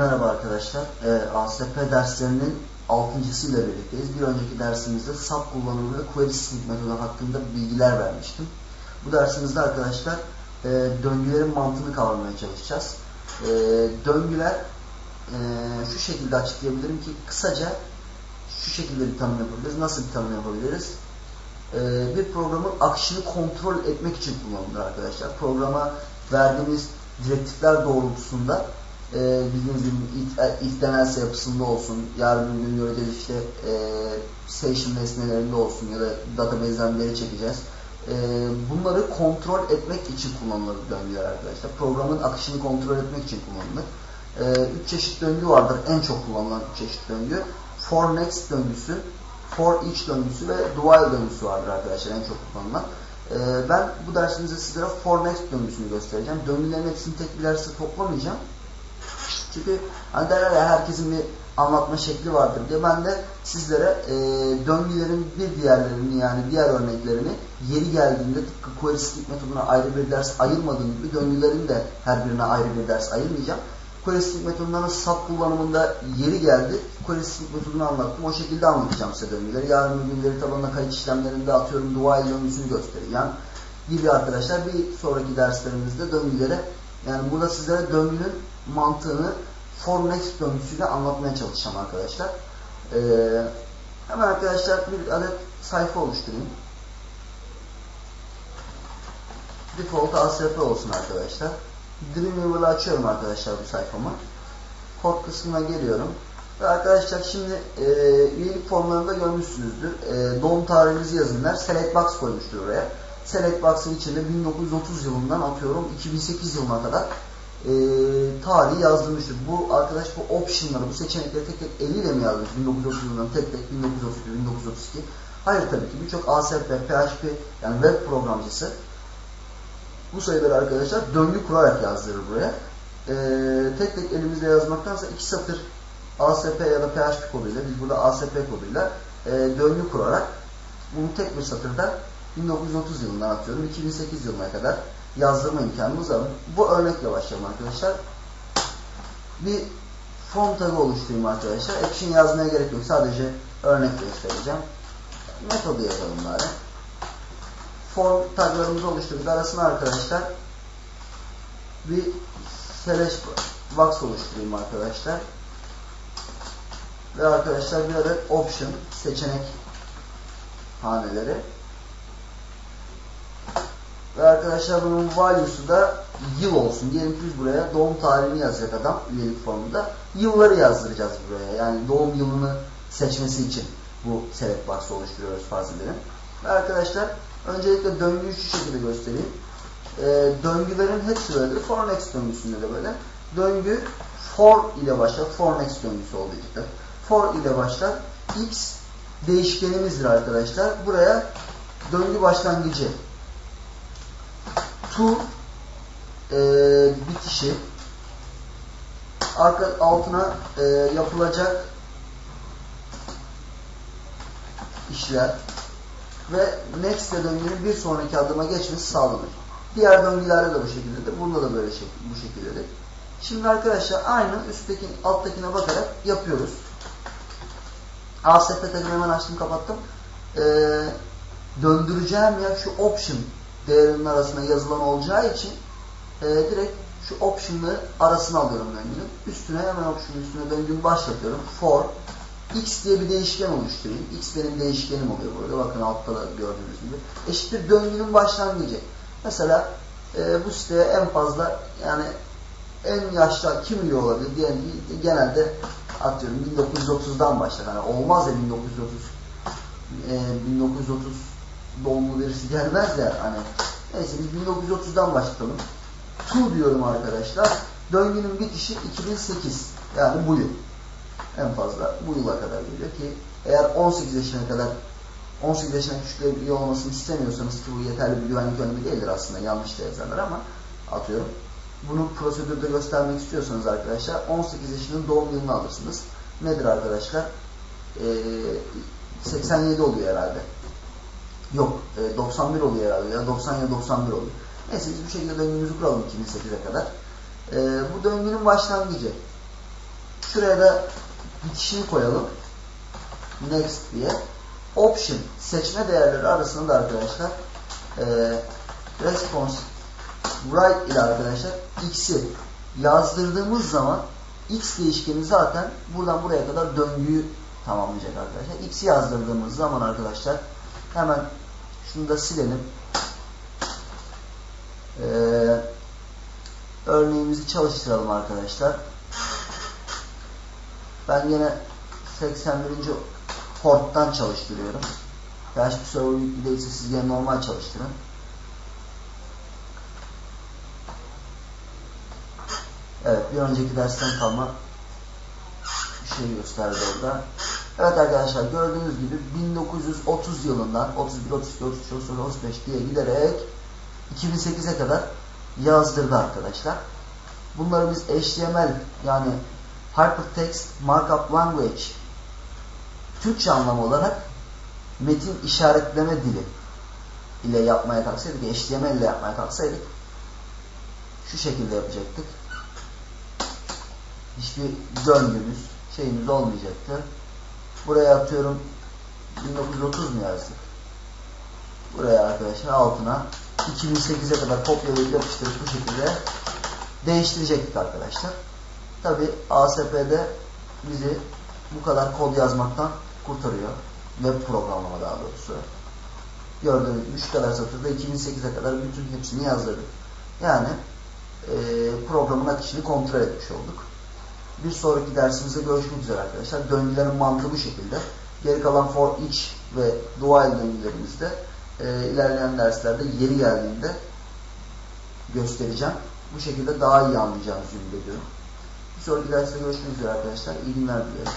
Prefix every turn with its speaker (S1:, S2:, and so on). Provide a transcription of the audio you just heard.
S1: Merhaba arkadaşlar. Ee, ASP derslerinin altıncısıyla birlikteyiz. Bir önceki dersimizde SAP kullanımı ve query script metodu hakkında bilgiler vermiştim. Bu dersimizde arkadaşlar e, döngülerin mantığını kavramaya çalışacağız. E, döngüler e, şu şekilde açıklayabilirim ki kısaca şu şekilde bir tanım yapabiliriz. Nasıl bir tanım yapabiliriz? E, bir programın akışını kontrol etmek için kullanılır arkadaşlar. Programa verdiğimiz direktifler doğrultusunda e, bildiğiniz gibi ilk, ilk denelse yapısında olsun, yarın bir gün göreceğiz işte e, session nesnelerinde olsun ya da database'den veri çekeceğiz. E, bunları kontrol etmek için kullanılır döngüler arkadaşlar. Programın akışını kontrol etmek için kullanılır. E, üç çeşit döngü vardır. En çok kullanılan üç çeşit döngü. For next döngüsü, for each döngüsü ve while döngüsü vardır arkadaşlar en çok kullanılan. E, ben bu dersimizde sizlere for next döngüsünü göstereceğim. Döngülerin hepsini tek bir derste toplamayacağım. Çünkü hani derler ya herkesin bir anlatma şekli vardır diye ben de sizlere e, döngülerin bir diğerlerini yani diğer örneklerini yeri geldiğinde tıpkı script metoduna ayrı bir ders ayırmadığım gibi döngülerin de her birine ayrı bir ders ayırmayacağım. Script metodundan SAP kullanımında yeri geldi. Script metodunu anlattım. O şekilde anlatacağım size döngüleri. Yarın veri tabanına kayıt işlemlerinde atıyorum while döngüsünü göstereceğim gibi arkadaşlar bir sonraki derslerimizde döngülere yani burada sizlere döngünün mantığını for next döngüsüyle anlatmaya çalışacağım arkadaşlar. Ee, hemen arkadaşlar bir adet sayfa oluşturayım. Default ASP olsun arkadaşlar. Dreamweaver'ı açıyorum arkadaşlar bu sayfamı. Kod kısmına geliyorum. Ve arkadaşlar şimdi e, üyelik formlarında görmüşsünüzdür. E, doğum tarihinizi yazınlar. Select box koymuştur oraya. Select box'ın içinde 1930 yılından atıyorum 2008 yılına kadar e, tarihi yazdırmıştır. Bu arkadaş bu optionları, bu seçenekleri tek tek eliyle mi yazmış? 1930 yılından tek tek 1931, 1932. Hayır tabii ki birçok ASP, PHP yani web programcısı bu sayıları arkadaşlar döngü kurarak yazdırır buraya. E, tek tek elimizle yazmaktansa iki satır ASP ya da PHP koduyla, biz burada ASP koduyla e, döngü kurarak bunu tek bir satırda 1930 yılından atıyorum 2008 yılına kadar yazdırma imkanımız var. Bu örnekle başlayalım arkadaşlar. Bir form tagı oluşturayım arkadaşlar. Action yazmaya gerek yok. Sadece örnek göstereceğim. Metodu yazalım bari. Form taglarımızı oluşturduk. Arasına arkadaşlar bir slash box oluşturayım arkadaşlar. Ve arkadaşlar bir adet option seçenek haneleri. Ve arkadaşlar bunun value'su da yıl olsun. Diyelim ki biz buraya doğum tarihini yazacak adam üyelik formunda. Yılları yazdıracağız buraya. Yani doğum yılını seçmesi için bu select box oluşturuyoruz edelim. Ve arkadaşlar öncelikle döngüyü şu şekilde göstereyim. Ee, döngülerin hepsi böyle. For next döngüsünde de böyle. Döngü for ile başlar. For next döngüsü olacak. For ile başlar. X değişkenimizdir arkadaşlar. Buraya döngü başlangıcı to e, bitişi arka altına e, yapılacak işler ve next döngünün bir sonraki adıma geçmesi sağlanır. Diğer döngülerde de bu şekildedir. Bunda da böyle şey, bu şekildedir. Şimdi arkadaşlar aynı üstteki alttakine bakarak yapıyoruz. ASP tagını hemen açtım kapattım. Ee, döndüreceğim ya şu option değerinin arasına yazılan olacağı için e, direkt şu option'ları arasına alıyorum döngünün. Üstüne hemen option'un üstüne döngümü başlatıyorum. For x diye bir değişken oluşturayım. x benim değişkenim oluyor burada. Bakın altta da gördüğünüz gibi. Eşittir döngünün başlangıcı. Mesela e, bu siteye en fazla yani en yaşlı kim üye olabilir ki genelde atıyorum 1930'dan başlar. Yani olmaz ya 1930 e, 1930 doğumlu birisi gelmez ya hani. Neyse biz 1930'dan başlayalım. To diyorum arkadaşlar. Döngünün bitişi 2008. Yani bu yıl. En fazla bu yıla kadar geliyor ki eğer 18 yaşına kadar 18 yaşına küçüklerin üye olmasını istemiyorsanız ki bu yeterli bir güvenlik önlemi değildir aslında. Yanlış da ama atıyorum. Bunu prosedürde göstermek istiyorsanız arkadaşlar 18 yaşının doğum yılını alırsınız. Nedir arkadaşlar? Ee, 87 oluyor herhalde. Yok, e, 91 oluyor herhalde ya 90 ya 91 oluyor. Neyse biz bu şekilde döngümüzü kuralım 2008'e kadar. E, bu döngünün başlangıcı. Şuraya da bitişini koyalım. Next diye. Option seçme değerleri arasında da arkadaşlar e, response right ile arkadaşlar x'i yazdırdığımız zaman x değişkeni zaten buradan buraya kadar döngüyü tamamlayacak arkadaşlar. x'i yazdırdığımız zaman arkadaşlar hemen şunu da silelim. Ee, örneğimizi çalıştıralım arkadaşlar. Ben yine 81. porttan çalıştırıyorum. PHP server yüklü değilse siz yine normal çalıştırın. Evet bir önceki dersten kalma bir şey gösterdi orada. Evet arkadaşlar gördüğünüz gibi 1930 yılından 31, 32, 33, 34, 35 diye giderek 2008'e kadar yazdırdı arkadaşlar. Bunları biz HTML yani Hypertext Markup Language Türkçe anlamı olarak metin işaretleme dili ile yapmaya kalksaydık, HTML ile yapmaya kalksaydık şu şekilde yapacaktık. Hiçbir döngümüz, şeyimiz olmayacaktı. Buraya atıyorum 1930 mu yazdık? Buraya arkadaşlar altına 2008'e kadar kopyalayıp yapıştırıp bu şekilde değiştirecektik arkadaşlar. Tabi ASP'de bizi bu kadar kod yazmaktan kurtarıyor. Web programlama daha doğrusu. Gördüğünüz gibi şu kadar satırda 2008'e kadar bütün hepsini yazdırdık. Yani e, programın akışını kontrol etmiş olduk. Bir sonraki dersimizde görüşmek üzere arkadaşlar. Döngülerin mantığı bu şekilde. Geri kalan for each ve while döngülerimizde e, ilerleyen derslerde yeri geldiğinde göstereceğim. Bu şekilde daha iyi anlayacağınızı ümit ediyorum. Bir sonraki derste görüşmek üzere arkadaşlar. İyi günler diliyorum.